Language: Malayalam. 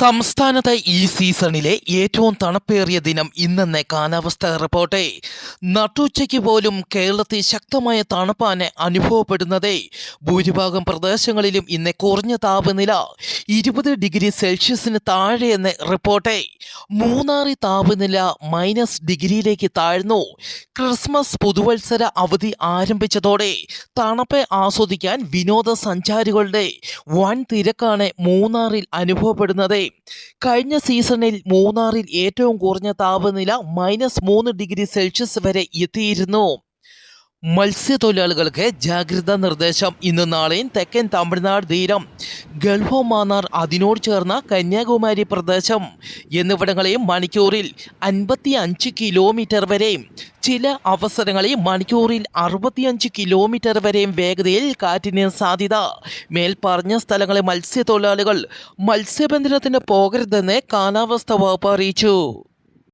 സംസ്ഥാനത്തെ ഈ സീസണിലെ ഏറ്റവും തണുപ്പേറിയ ദിനം ഇന്നെന്ന കാലാവസ്ഥ റിപ്പോർട്ട്. നട്ടുച്ചയ്ക്ക് പോലും കേരളത്തിൽ ശക്തമായ തണുപ്പാണ് അനുഭവപ്പെടുന്നത്. ഭൂരിഭാഗം പ്രദേശങ്ങളിലും ഇന്ന് കുറഞ്ഞ താപനില. ഇരുപത് ഡിഗ്രി സെൽഷ്യസിന് താഴെയെന്ന് റിപ്പോർട്ട്. മൂന്നാറി താപനില മൈനസ് ഡിഗ്രിയിലേക്ക് താഴ്ന്നു. ക്രിസ്മസ് പുതുവത്സര അവധി ആരംഭിച്ചതോടെ തണുപ്പ് ആസ്വദിക്കാൻ വിനോദസഞ്ചാരികളുടെ വൻ തിരക്കാണ് മൂന്നാറിൽ അനുഭവപ്പെടുന്നത്. കഴിഞ്ഞ സീസണിൽ മൂന്നാറിൽ ഏറ്റവും കുറഞ്ഞ താപനില മൈനസ് മൂന്ന് ഡിഗ്രി സെൽഷ്യസ് വരെ എത്തിയിരുന്നു. മത്സ്യത്തൊഴിലാളികൾക്ക് ജാഗ്രതാ നിർദ്ദേശം. ഇന്ന് നാളെയും തെക്കൻ തമിഴ്നാട് തീരം ഗൾഫ് മാന്നാർ അതിനോട് ചേർന്ന കന്യാകുമാരി പ്രദേശം. എന്നിവിടങ്ങളിൽ മണിക്കൂറിൽ അൻപത്തി അഞ്ച് കിലോമീറ്റർ വരെയും ചില അവസരങ്ങളിൽ മണിക്കൂറിൽ അറുപത്തിയഞ്ച് കിലോമീറ്റർ വരെയും വേഗതയിൽ കാറ്റിന് സാധ്യത. മേൽപ്പറഞ്ഞ സ്ഥലങ്ങളിൽ മത്സ്യത്തൊഴിലാളികൾ മത്സ്യബന്ധനത്തിന് പോകരുതെന്ന് കാലാവസ്ഥ വകുപ്പ് അറിയിച്ചു.